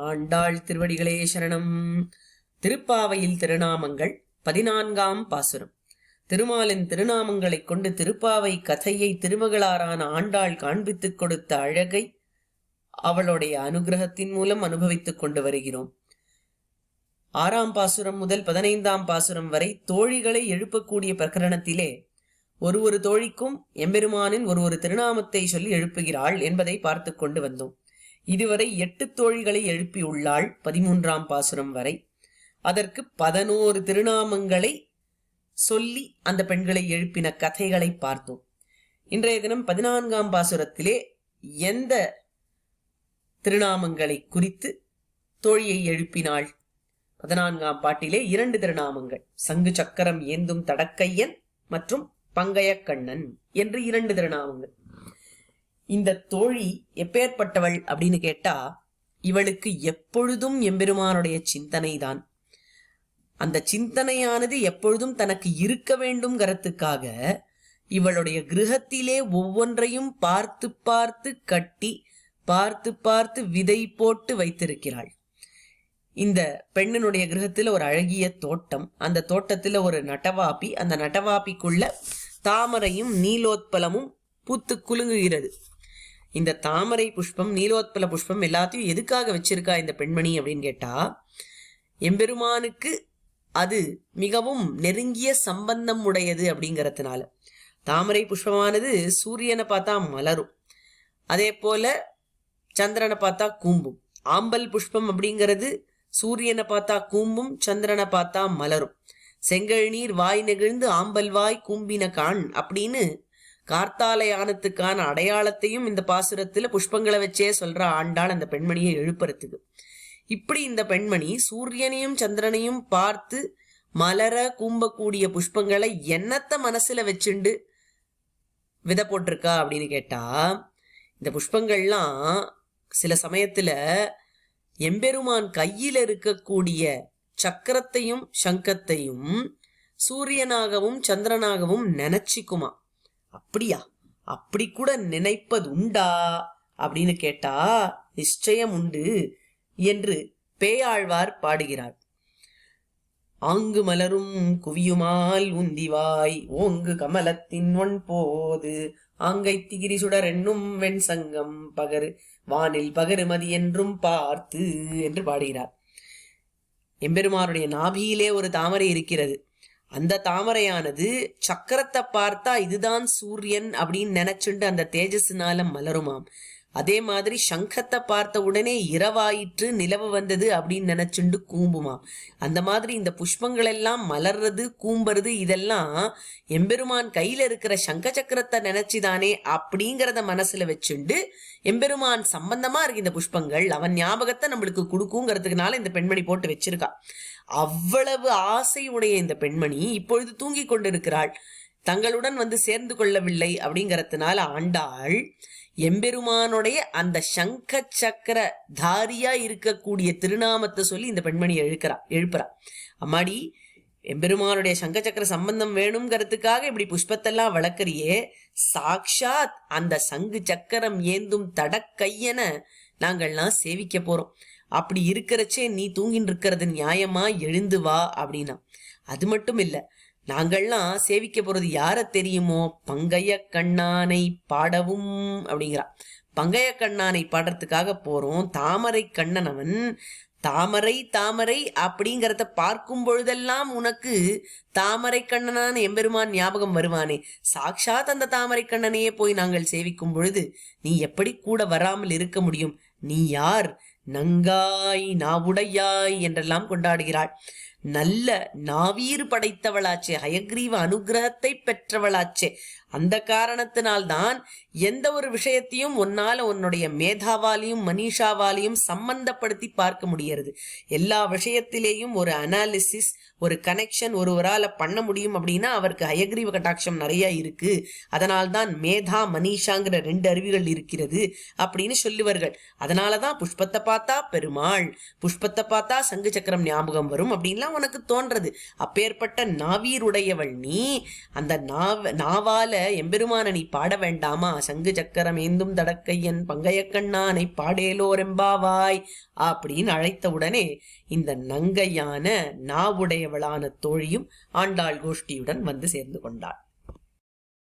ஆண்டாள் திருவடிகளே சரணம். திருப்பாவையில் திருநாமங்கள் பதினான்காம் பாசுரம். திருமாலின் திருநாமங்களைக் கொண்டு திருப்பாவை கதையை திருமகளாரான ஆண்டாள் காண்பித்துக் கொடுத்த அழகை அவளுடைய அனுகிரகத்தின் மூலம் அனுபவித்துக் கொண்டு வருகிறோம். ஆறாம் பாசுரம் முதல் பதினைந்தாம் பாசுரம் வரை தோழிகளை எழுப்பக்கூடிய பிரகரணத்திலே ஒரு ஒரு தோழிக்கும் எம்பெருமானின் ஒரு ஒரு திருநாமத்தை சொல்லி எழுப்புகிறாள் என்பதை பார்த்து கொண்டு வந்தோம். இதுவரை எட்டு தோழிகளை எழுப்பியுள்ளாள் பதிமூன்றாம் பாசுரம் வரை. அதற்கு பதினோரு திருநாமங்களை சொல்லி அந்த பெண்களை எழுப்பின கதைகளை பார்த்தோம். இன்றைய தினம் பதினான்காம் பாசுரத்திலே எந்த திருநாமங்களை குறித்து தோழியை எழுப்பினாள்? பதினான்காம் பாட்டிலே இரண்டு திருநாமங்கள். சங்கு சக்கரம் ஏந்தும் தடக்கையன் மற்றும் பங்கையக்கண்ணன் என்று இரண்டு திருநாமங்கள். இந்த தோழி எப்பேற்பட்டவள் அப்படின்னு கேட்டா இவளுக்கு எப்பொழுதும் எம்பெருமானுடைய சிந்தனை தான் அந்த சிந்தனையானது எப்பொழுதும் தனக்கு இருக்க வேண்டும்ங்கிறதுக்காக இவளுடைய கிரகத்திலே ஒவ்வொன்றையும் பார்த்து பார்த்து கட்டி பார்த்து பார்த்து விதை போட்டு வைத்திருக்கிறாள். இந்த பெண்ணினுடைய கிரகத்தில் ஒரு அழகிய தோட்டம் அந்த தோட்டத்தில் ஒரு நட்டவாப்பி அந்த நட்டவாப்பிக்குள்ள தாமரையும் நீலோத்பலமும் பூத்து குலுங்குகிறது. இந்த தாமரை புஷ்பம் நீலோத்பல புஷ்பம் எல்லாத்தையும் எதுக்காக வச்சிருக்கா இந்த பெண்மணி அப்படின்னு கேட்டா எம்பெருமானுக்கு அது மிகவும் நெருங்கிய சம்பந்தம் உடையது அப்படிங்கிறதுனால. தாமரை புஷ்பமானது சூரியனை பார்த்தா மலரும். அதே போல சந்திரனை பார்த்தா கூம்பும். ஆம்பல் புஷ்பம் அப்படிங்கிறது சூரியனை பார்த்தா கூம்பும் சந்திரனை பார்த்தா மலரும். செங்கல் நீர் வாய் நெகிழ்ந்து ஆம்பல் வாய் கூம்பின கான் அப்படின்னு கார்த்தாலயானத்துக்கான அடையாளத்தையும் இந்த பாசுரத்துல புஷ்பங்களை வச்சே சொல்ற ஆண்டாள் அந்த பெண்மணியை எழுப்புறதுக்கு. இப்படி இந்த பெண்மணி சூரியனையும் சந்திரனையும் பார்த்து மலர கூம்பக்கூடிய புஷ்பங்களை என்னத்த மனசுல வச்சுண்டு விதை போட்டிருக்கா அப்படின்னு கேட்டா இந்த புஷ்பங்கள்லாம் சில சமயத்துல எம்பெருமான் கையில இருக்கக்கூடிய சக்கரத்தையும் சங்கத்தையும் சூரியனாகவும் சந்திரனாகவும் நினைச்சிக்குமா. அப்படியா? அப்படி கூட நினைப்பது உண்டா? அப்படின்னு கேட்டா நிச்சயம் உண்டு என்று பேயாழ்வார் பாடுகிறார். ஆங்கு மலரும் குவியுமால் உந்திவாய் ஓங்கு கமலத்தின் ஒன் போது ஆங்கை திகிரி சுடர் என்னும் வெண் சங்கம் பகரு வானில் பகருமதி என்றும் பார்த்து என்று பாடுகிறார். எம்பெருமானுடைய நாபியிலே ஒரு தாமரை இருக்கிறது. அந்த தாமரையானது சக்கரத்தை பார்த்தா இதுதான் சூரியன் அப்படின்னு நினைச்சுண்டு அந்த தேஜஸ்னால மலருமாம். அதே மாதிரி சங்கத்தை பார்த்த உடனே இரவாயிற்று நிலவு வந்தது அப்படின்னு நினைச்சுண்டு கூம்புமாம் அந்த மாதிரி இந்த புஷ்பங்கள் எல்லாம் மலர்றது கூம்புறது இதெல்லாம் எம்பெருமான் கையில இருக்கிற சங்க சக்கரத்தை நினைச்சுதானே அப்படிங்கிறத மனசுல வச்சுண்டு எம்பெருமான் சம்பந்தமா இருக்கு இந்த புஷ்பங்கள். அவன் ஞாபகத்தை நம்மளுக்கு கொடுக்குங்கிறதுக்குனால இந்த பெண்மணி போட்டு வச்சிருக்கா. அவ்வளவு ஆசை உடைய இந்த பெண்மணி இப்பொழுது தூங்கி கொண்டிருக்கிறாள். தங்களுடன் வந்து சேர்ந்து கொள்ளவில்லை அப்படிங்கறதுனால ஆண்டாள் எம்பெருமானுடைய அந்த சங்க சக்கர தாரியா இருக்கக்கூடிய திருநாமத்தை சொல்லி இந்த பெண்மணி எழுக்கிறா எழுப்புறா. அம்மாடி எம்பெருமானுடைய சங்க சக்கர சம்பந்தம் வேணுங்கிறதுக்காக இப்படி புஷ்பத்தெல்லாம் வளர்க்குறியே சாக்ஷாத் அந்த சங்கு சக்கரம் ஏந்தும் தடக்கையன நாங்கள்லாம் சேவிக்க போறோம். அப்படி இருக்கிறச்சே நீ தூங்கின்னு இருக்கிறது நியாயமா? எழுந்து வா அப்படின்னா. அது மட்டும் இல்லை நாங்கள்லாம் சேவிக்க போறது யார தெரியுமோ? பங்கைய கண்ணானை பாடவும் அப்படிங்கிறா. பங்கைய கண்ணானை பாடுறதுக்காக போறோம். தாமரை கண்ணன் அவன் தாமரை தாமரை அப்படிங்கிறத பார்க்கும் பொழுதெல்லாம் உனக்கு தாமரை கண்ணனான எம்பெருமான் ஞாபகம் வருவானே. சாக்ஷாத் அந்த தாமரை கண்ணனையே போய் நாங்கள் சேவிக்கும் பொழுது நீ எப்படி கூட வராமல் இருக்க முடியும்? நீ யார்? நங்காய் நாவுடையாய் என்றெல்லாம் கொண்டாடுகிறாள். நல்ல நாவீறு படைத்தவளாச்சே ஹயக்ரீவ அனுகிரகத்தை பெற்றவளாச்சே. அந்த காரணத்தினால்தான் எந்த ஒரு விஷயத்தையும் உன்னால உன்னுடைய மேதாவாலையும் மனிஷாவாலையும் சம்பந்தப்படுத்தி பார்க்க முடியறது. எல்லா விஷயத்திலேயும் ஒரு அனாலிசிஸ் ஒரு கனெக்ஷன் ஒருவரால பண்ண முடியும் அப்படின்னா அவருக்கு ஹயக்ரீவ கட்டாட்சம் நிறைய இருக்கு. அதனால்தான் மேதா மனிஷாங்கிற ரெண்டு அருவிகள் இருக்கிறது அப்படின்னு சொல்லுவார்கள். அதனாலதான் புஷ்பத்தை பார்த்தா பெருமாள் புஷ்பத்தை பார்த்தா சங்கு சக்கரம் ஞாபகம் வரும் அப்படின்லாம் தான் உனக்கு தோன்றது. அப்பேற்பட்ட நாவீருடையவள் நீ அந்த நாவ நாவால எம்பெருமான நீ பாட வேண்டாமா? சங்கு சக்கரம் ஏந்தும் தடக்கையன் பங்கையக்கண்ணானை பாடேலோரெம்பாவாய் அப்படின்னு அழைத்த உடனே இந்த நங்கையான நாவுடையவளான தோழியும் ஆண்டாள் கோஷ்டியுடன் வந்து சேர்ந்து கொண்டாள்.